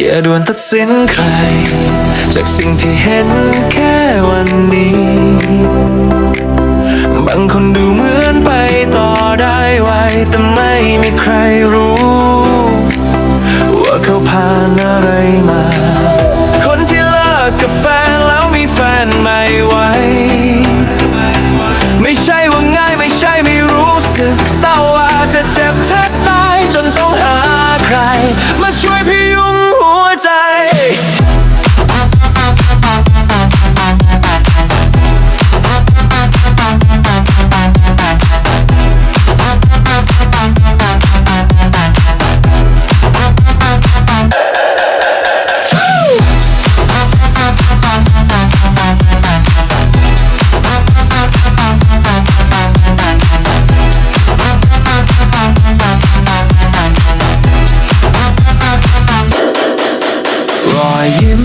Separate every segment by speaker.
Speaker 1: อย่าด่วนตัดสินใคร จากสิ่งที่เห็นแค่วันนี้ บางคนดูเหมือนไปต่อได้ไวแต่ไม่มีใครรู้ ว่าเขาผ่านอะไรมา อยยิ้ม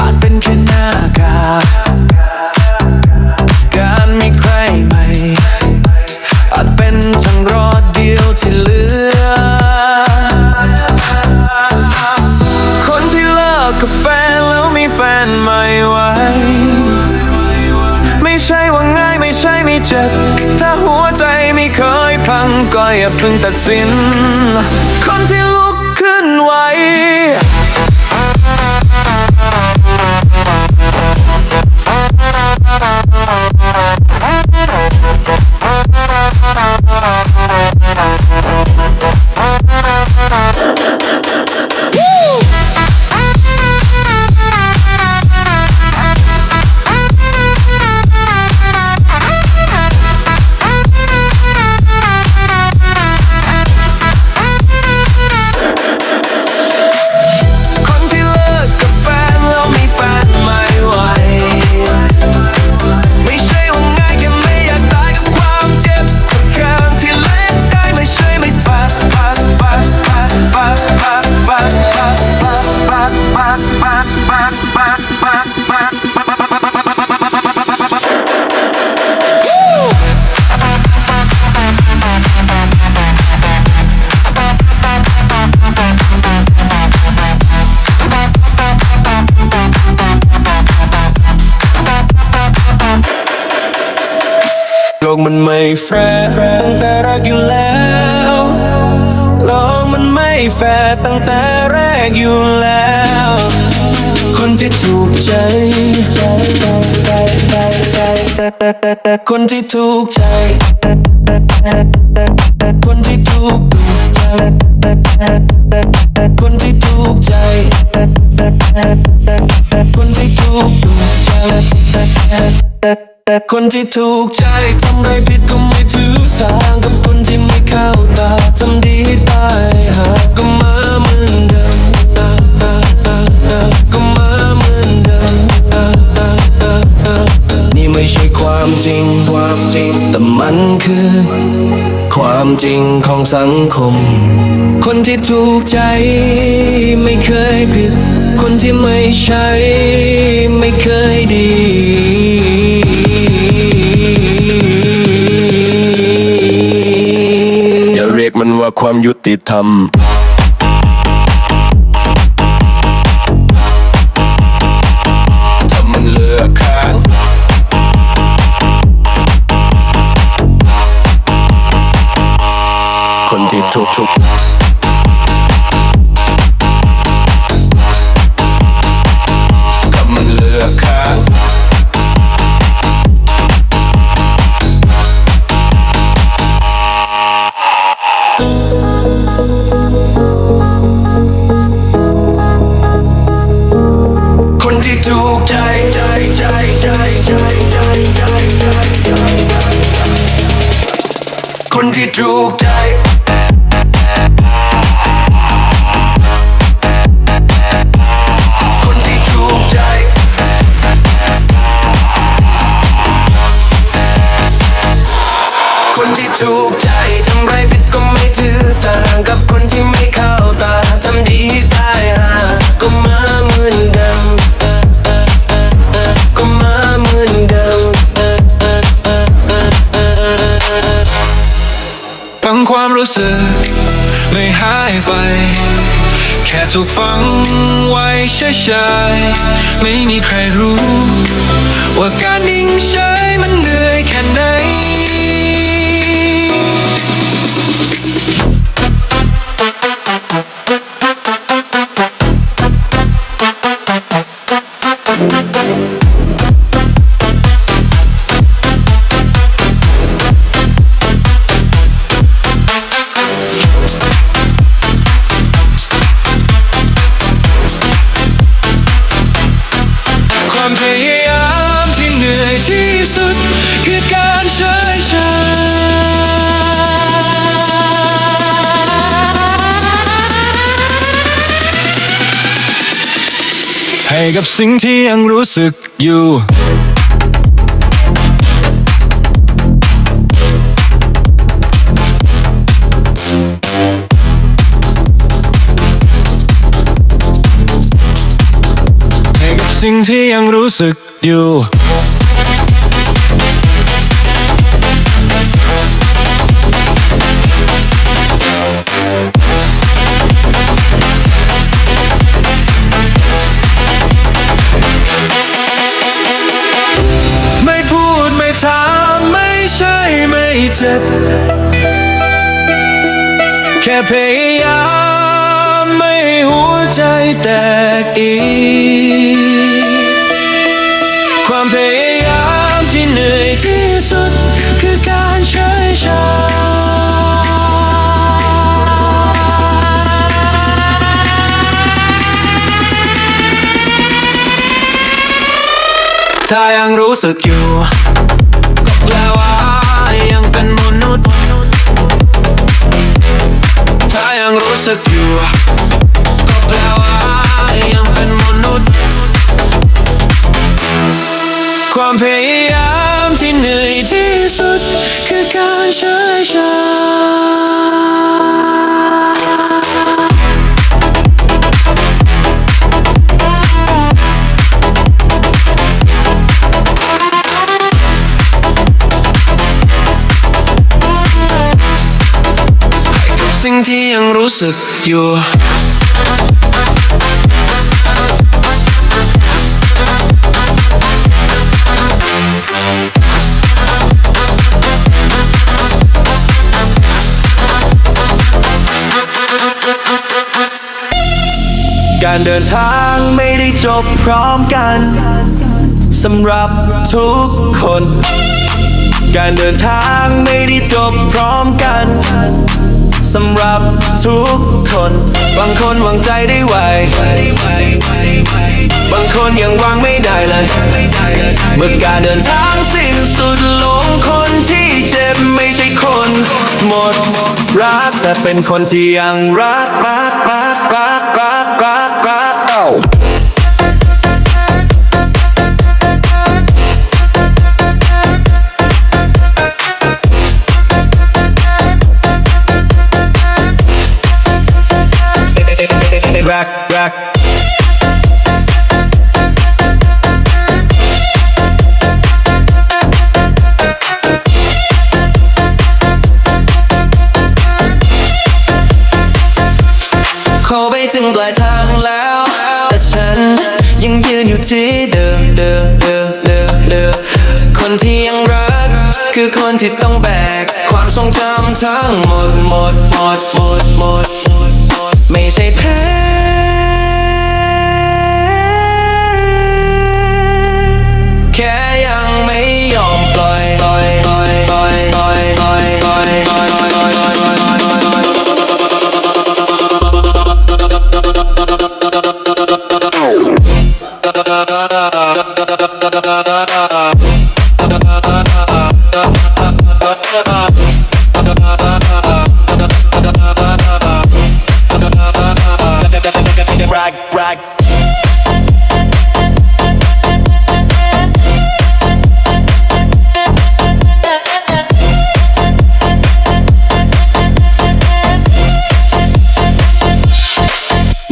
Speaker 1: อาจเป็นแค่หน้ากากการมีใครใหม่ อาจเป็นทางรอดเดียวที่เหลือ คนที่เลิกกับแฟนแล้วมีแฟนใหม่ไว้ ไม่ใช่ว่าง่ายไม่ใช่ไม่เจ็บ ถ้าหัวใจไม่เคยพังก็อย่าเพิ่งตัดสิน คนที่ กมันไม่แฟร์ตั้งแต่รักอยู่แล้วโลกมันไม่แฟร์ตั้งแต่แรกอยู่แล้ว คนที่ถูกใจ คนที่ถูกใจ คนที่ถูกดูใจคนที่ถูกใจ คนที่ถูกดูใจคนที่ถูกใจทำไรผิดก็ไม่ถือสากับคนที่ไม่เข้าตาทำดีให้ตายหากก็มาเหมือนเดิมก็มาเหมือนเดิมนี่ไม่ใช่ความจริงความจริง แต่มันคือ ความจริงของสังคม คนที่ถูกใจไม่เคยผิด คนที่ไม่ใช่ไม่เคยดีอย่าเรียกมันว่าความยุติธรรม ถ้ามันเลือกข้าง คนที่ทุกทุก ที่ถูกใจคนที่ถูก รู้สึกไม่หาย
Speaker 2: ไป แค่
Speaker 1: ถูกฝังไว้เฉยๆไม่มีใครรู้ ว่าการนิ่งเฉยมันเหนื่อยแค่ไหน ให้กับสิ่งที่ยังรู้สึกอยู่ให้กับสิ่งที่ยังรู้สึกอยู่ เจ็บ แค่พยายามไม่หัวใจแตกอีก ความพยายามที่เหนื่อยที่สุดคือการเฉยชาถ้ายังรู้สึกอยู่ รู้สึกอยู่ ก็แปลว่ายังเป็นมนุษย์ ความพยายามที่เหนื่อยที่สุด คือการเฉยชาสิ่งที่ รู้สึกอยู่การเดินทางไม่ได้จบพร้อมกันสำหรับทุกคน การเดินทางไม่ได้จบพร้อมกัน สำหรับทุกคน บางคนหวังใจได้ไว บางคนยังวางไม่ได้เลย เมื่อการเดินทางสิ้นสุดลงคนที่เจ็บไม่ใช่คน หมดรักแต่เป็นคนที่ยังรักรักรักรัก
Speaker 2: ถึงปลายทางแล้ว แต่ฉันยังยืนอยู่ที่เดิมเดิมเดิมเดิมเดิมคนที่ยังรัก คือคนที่ต้องแบก ความทรงจำทั้งหมดหมดหมดหมดหมด
Speaker 1: Brag, brag.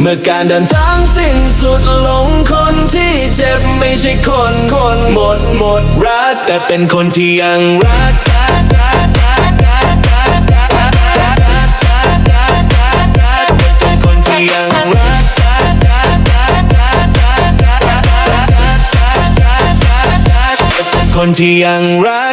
Speaker 1: เมื่อการเดินทางสิ้นสุดลงคนที่เจ็บไม่ใช่คนคนหมดหมดรักแต่เป็นคนที่ยังรัก คนที่ยังรัก